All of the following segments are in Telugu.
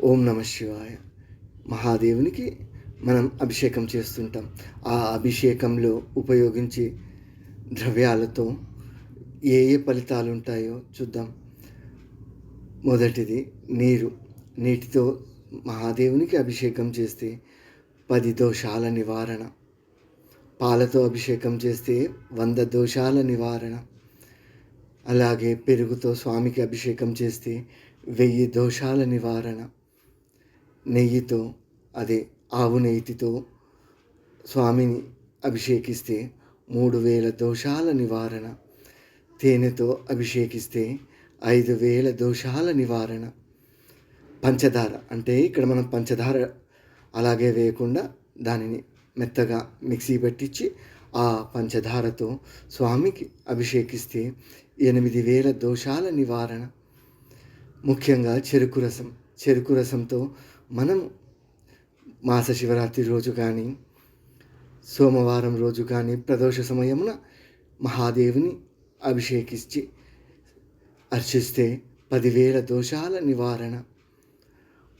ఓం నమ శివాయ. మహాదేవునికి మనం అభిషేకం చేస్తుంటాం. ఆ అభిషేకంలో ఉపయోగించే ద్రవ్యాలతో ఏ ఏ ఫలితాలు ఉంటాయో చూద్దాం. మొదటిది నీరు. నీటితో మహాదేవునికి అభిషేకం చేస్తే పది దోషాల నివారణ. పాలతో అభిషేకం చేస్తే వంద దోషాల నివారణ. అలాగే పెరుగుతో స్వామికి అభిషేకం చేస్తే వెయ్యి దోషాల నివారణ. నెయ్యితో అదే ఆవు నెయ్యితో స్వామిని అభిషేకిస్తే మూడు వేల దోషాల నివారణ. తేనెతో అభిషేకిస్తే ఐదు వేల దోషాల నివారణ. పంచదార అంటే ఇక్కడ మనం పంచదార అలాగే వేయకుండా దానిని మెత్తగా మిక్సీ పెట్టించి ఆ పంచదారతో స్వామికి అభిషేకిస్తే ఎనిమిది వేల దోషాల నివారణ. ముఖ్యంగా చెరుకు రసం. చెరుకు రసంతో మనం మాస శివరాత్రి రోజు కానీ సోమవారం రోజు కానీ ప్రదోష సమయమున మహాదేవుని అభిషేకించి అర్చిస్తే పదివేల దోషాల నివారణ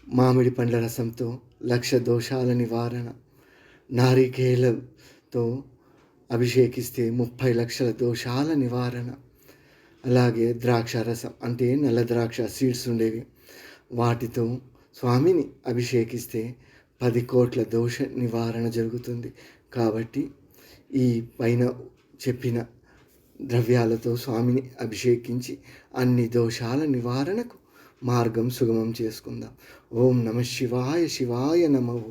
మామిడి పండ్ల రసంతో లక్ష దోషాల నివారణ నారికేలతో అభిషేకిస్తే ముప్పై లక్షల దోషాల నివారణ. అలాగే ద్రాక్ష రసం అంటే నల్ల ద్రాక్ష సీడ్స్ ఉండేవి. వాటితో స్వామిని అభిషేకిస్తే పది కోట్ల దోష నివారణ జరుగుతుంది. కాబట్టి ఈ పైన చెప్పిన ద్రవ్యాలతో స్వామిని అభిషేకించి అన్ని దోషాల నివారణకు మార్గం సుగమం చేసుకుందాం. ఓం నమ శివాయ శివాయ నమః.